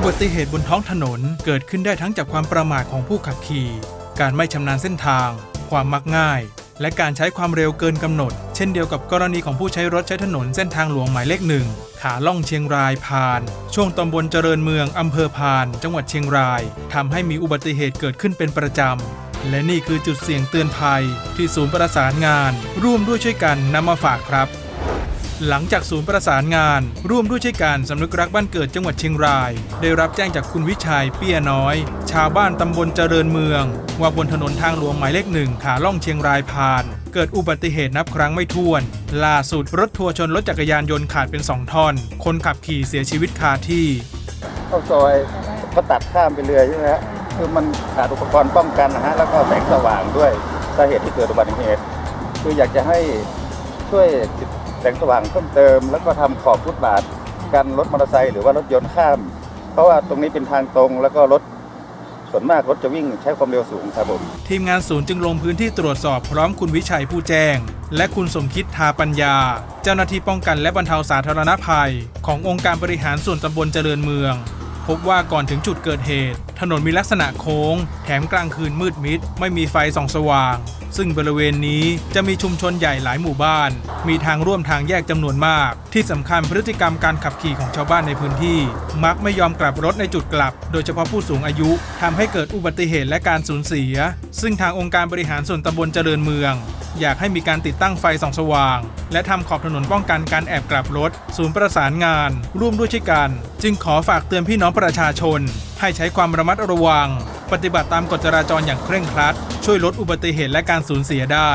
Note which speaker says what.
Speaker 1: อุบัติเหตุบนท้องถนนเกิดขึ้นได้ทั้งจากความประมาทของผู้ขับขี่ การไม่ชำนาญเส้นทาง ความมักง่าย และการใช้ความเร็วเกินกำหนด เช่นเดียวกับกรณีของผู้ใช้รถใช้ถนนเส้นทางหลวงหมายเลขหนึ่งขาล่องเชียงรายพาน ช่วงตำบลเจริญเมืองอำเภอพาน จังหวัดเชียงรายทำให้มีอุบัติเหตุเกิดขึ้นเป็นประจำ และนี่คือจุดเสี่ยงเตือนภัย ที่ศูนย์ประสานงาน ร่วมด้วยช่วยกันนำมาฝากครับ หลังจากศูนย์ประสานงาน ร่วมด้วยช่วยกันสำนึกรักบ้านเกิดจังหวัดเชียงราย ได้รับแจ้งจากคุณวิชัยเปี้ยน้อย ชาวบ้านตำบลเจริญเมือง ว่าบนถนนทางหลวงหมายเลขหนึ่งขาล่องเชียงรายพาน เกิดอุบัติเหตุนับครั้งไม่ถ้วน ล่าสุดรถทัวร์ชนรถจักรยานยนต์ขาดเป็นสองท่อน คนขับขี่เสียชีวิตคาที่
Speaker 2: เข้าซอยก็ตัดข้ามไปเรือใช่ไหมฮะคือมันขาดอุปกรณ์ป้องกันนะฮะแล้วก็แสงสว่างด้วยสาเหตุที่เกิดอุบัติเหตุ คืออยากจะให้ช่วยติด แสงสว่างเพิ่มเติม แล้วก็ทำขอบฟุตบาทกันรถมอเตอร์ไซค์หรือว่ารถยนต์ข้าม เพราะว่าตรงนี้เป็นทางตรงแล้วก็รถส่วนมากรถจะวิ่งใช้ความเร็วสูงครับผม
Speaker 1: ทีมงานศูนย์จึงลงพื้นที่ตรวจสอบพร้อมคุณวิชัยผู้แจ้ง และคุณสมคิดทาปัญญา เจ้าหน้าที่ป้องกันและบรรเทาสาธารณภัย ขององค์การบริหารส่วนตำบลเจริญเมือง พบว่าก่อนถึงจุดเกิดเหตุ ถนนมีลักษณะโค้ง แถมกลางคืนมืดมิด ไม่มีไฟส่องสว่าง ซึ่งบริเวณนี้จะมีชุมชนใหญ่หลายหมู่บ้าน มีทางร่วมทางแยกจำนวนมาก ที่สำคัญพฤติกรรมการขับขี่ของชาวบ้านในพื้นที่ มักไม่ยอมกลับรถในจุดกลับ โดยเฉพาะผู้สูงอายุทำให้เกิดอุบัติเหตุและการสูญเสีย ซึ่งทางองค์การบริหารส่วนตำบลเจริญเมือง อยากให้มีการติดตั้งไฟส่องสว่าง และทำขอบถนนป้องกันการแอบกลับรถ ศูนย์ประสานงาน ร่วมด้วยช่วยกัน จึงขอฝากเตือนพี่น้องประชาชน ให้ใช้ความระมัดระวัง ปฏิบัติตามกฎจราจรอย่างเคร่งครัด ช่วยลดอุบัติเหตุและการสูญเสียได้